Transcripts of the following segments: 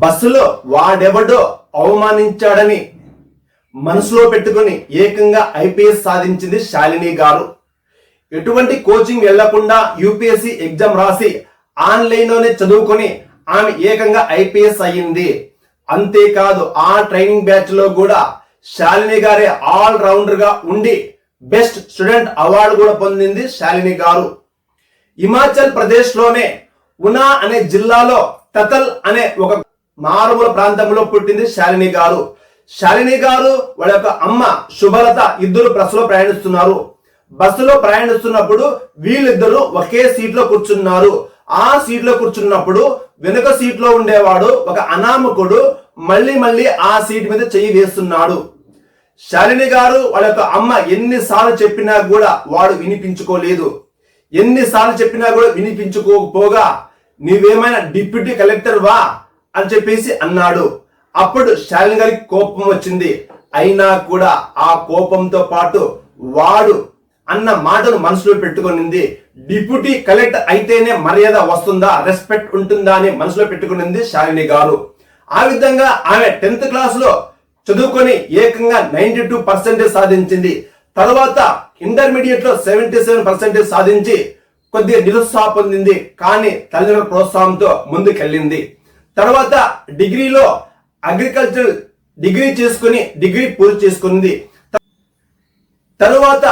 బస్సులో వాడెవడో అవమానించాడని మనసులో పెట్టుకొని ఏకంగా ఐపీఎస్ సాధించింది శాలిని గారు. ఎటువంటి కోచింగ్ వెళ్ళకుండా యూపీఎస్సి ఎగ్జామ్ రాసి ఆన్లైన్లోనే చదువుకొని ఆమె ఏకంగా ఐపీఎస్ అయ్యింది. అంతేకాదు ఆ ట్రైనింగ్ బ్యాచ్లో కూడా శాలిని గారే ఆల్ రౌండర్గా ఉండి బెస్ట్ స్టూడెంట్ అవార్డు కూడా పొందింది శాలిని గారు. హిమాచల్ ప్రదేశ్లోనే ఉనా అనే జిల్లాలో తతల్ అనే ఒక మారుమూల ప్రాంతంలో పుట్టింది శాలిని గారు. శాలిని గారు వాళ్ళ యొక్క అమ్మ శుభలత ఇద్దరు బస్సులో ప్రయాణిస్తున్నారు. బస్సులో ప్రయాణిస్తున్నప్పుడు వీళ్ళిద్దరూ ఒకే సీట్లో కూర్చున్నారు. ఆ సీట్లో కూర్చున్నప్పుడు వెనుక సీట్లో ఉండేవాడు ఒక అనామకుడు మళ్ళీ మళ్ళీ ఆ సీట్ మీద చెయ్యి వేస్తున్నాడు. శాలిని గారు వాళ్ళ యొక్క అమ్మ ఎన్నిసార్లు చెప్పినా కూడా వాడు వినిపించుకోలేదు. ఎన్నిసార్లు చెప్పినా కూడా వినిపించుకోకపోగా నీవేమైనా డిప్యూటీ కలెక్టర్ వా? అని చెప్పేసి అన్నాడు. అప్పుడు శాలిన్ గారికి కోపం వచ్చింది. అయినా కూడా ఆ కోపంతో పాటు వాడు అన్న మాటను మనసులో పెట్టుకునింది. డిప్యూటీ కలెక్టర్ అయితేనే మర్యాద వస్తుందా రెస్పెక్ట్ ఉంటుందా అని మనసులో పెట్టుకునింది శాలిని గారు. ఆ విధంగా ఆమె టెన్త్ క్లాస్లో చదువుకొని ఏకంగా నైన్టీ టూ పర్సెంటేజ్ సాధించింది. తర్వాత ఇంటర్మీడియట్లో సెవెంటీ సెవెన్ పర్సెంటేజ్ సాధించి కొద్దిగా నిరుత్సాహ పొందింది. కానీ తల్లిదండ్రుల ప్రోత్సాహంతో ముందుకెళ్ళింది. తర్వాత డిగ్రీలో అగ్రికల్చర్ డిగ్రీ చేసుకుని డిగ్రీ పూర్తి చేసుకుంది. తరువాత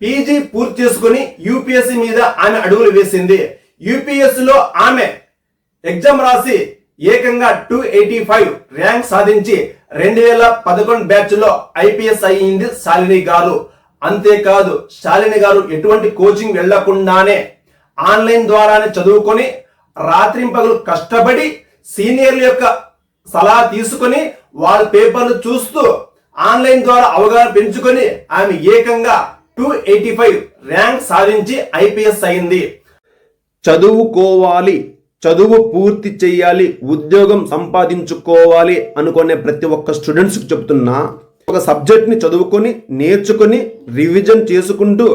పీజీ పూర్తి చేసుకుని యూపీఎస్సీ మీద ఆమె అడుగులు వేసింది. యూపీఎస్సీలో ఆమె ఎగ్జామ్ రాసి ఏకంగా టూ ఎయిటీ ఫైవ్ ర్యాంక్ సాధించి రెండు వేల పదకొండు బ్యాచ్లో ఐపీఎస్ అయ్యింది శాలిని గారు. అంతేకాదు శాలిని గారు ఎటువంటి కోచింగ్ వెళ్ళకుండానే ఆన్లైన్ ద్వారానే చదువుకొని రాత్రింపగలు కష్టపడి సీనియర్ల యొక్క సలహా తీసుకొని వాళ్ళ పేపర్లు చూస్తూ ఆన్లైన్ ద్వారా అవగాహన పెంచుకొని ఆమె ఏకంగా టూ ఎయిటీ ఫైవ్ ర్యాంక్ సాధించి ఐపీఎస్ అయింది. చదువుకోవాలి చదువు పూర్తి చేయాలి ఉద్యోగం సంపాదించుకోవాలి అనుకునే ప్రతి ఒక్క స్టూడెంట్స్కి చెప్తున్నా ఒక సబ్జెక్ట్ని చదువుకొని నేర్చుకొని రివిజన్ చేసుకుంటూ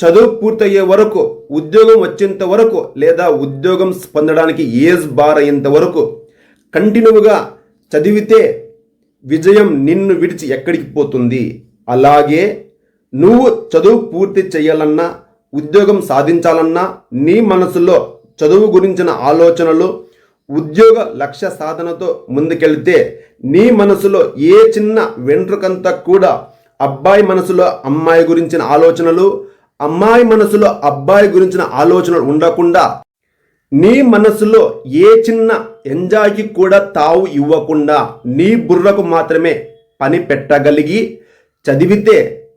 చదువు పూర్తయ్యే వరకు ఉద్యోగం వచ్చేంత వరకు లేదా ఉద్యోగం పొందడానికి ఏజ్ బార్ అయ్యేంత వరకు కంటిన్యూగా చదివితే విజయం నిన్ను విడిచి ఎక్కడికి పోతుంది? అలాగే నువ్వు చదువు పూర్తి చేయాలన్నా ఉద్యోగం సాధించాలన్నా నీ మనసులో చదువు గురించిన ఆలోచనలు ఉద్యోగ లక్ష్య సాధనతో ముందుకెళ్తే నీ మనసులో ఏ చిన్న వెంట్రుకంతా కూడా అబ్బాయి మనసులో అమ్మాయి గురించిన ఆలోచనలు అమ్మాయి మనసులో అబ్బాయి గురించిన ఆలోచనలు ఉండకుండా నీ మనసులో ఏ చిన్న ఎంజాయ్కి కూడా తావు ఇవ్వకుండా నీ బుర్రకు మాత్రమే పని పెట్టగలిగి చదివితే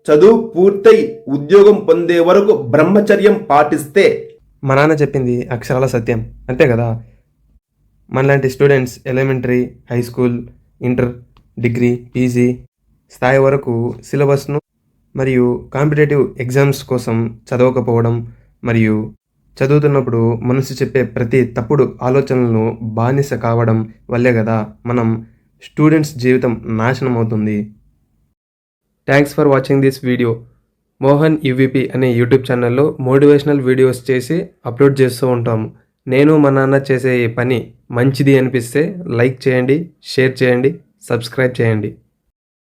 చదువు పూర్తయి ఉద్యోగం పొందే వరకు బ్రహ్మచర్యం పాటిస్తే మా నాన్న చెప్పింది అక్షరాల సత్యం. అంతే కదా? మనలాంటి students elementary high school inter degree PG స్థాయి వరకు సిలబస్ను మరియు కాంపిటేటివ్ ఎగ్జామ్స్ కోసం చదవకపోవడం మరియు చదువుతున్నప్పుడు మనసు చెప్పే ప్రతి తప్పుడు ఆలోచనలను బానిస కావడం వల్లే కదా మనం స్టూడెంట్స్ జీవితం నాశనం అవుతుంది. Thanks for watching this video Mohan UVP అనే యూట్యూబ్ ఛానల్లో మోటివేషనల్ వీడియోస్ చేసి అప్లోడ్ చేస్తూ ఉంటాము నేను మా నాన్న చేసే ఈ పని మంచిది అనిపిస్తే లైక్ చేయండి షేర్ చేయండి సబ్స్క్రైబ్ చేయండి.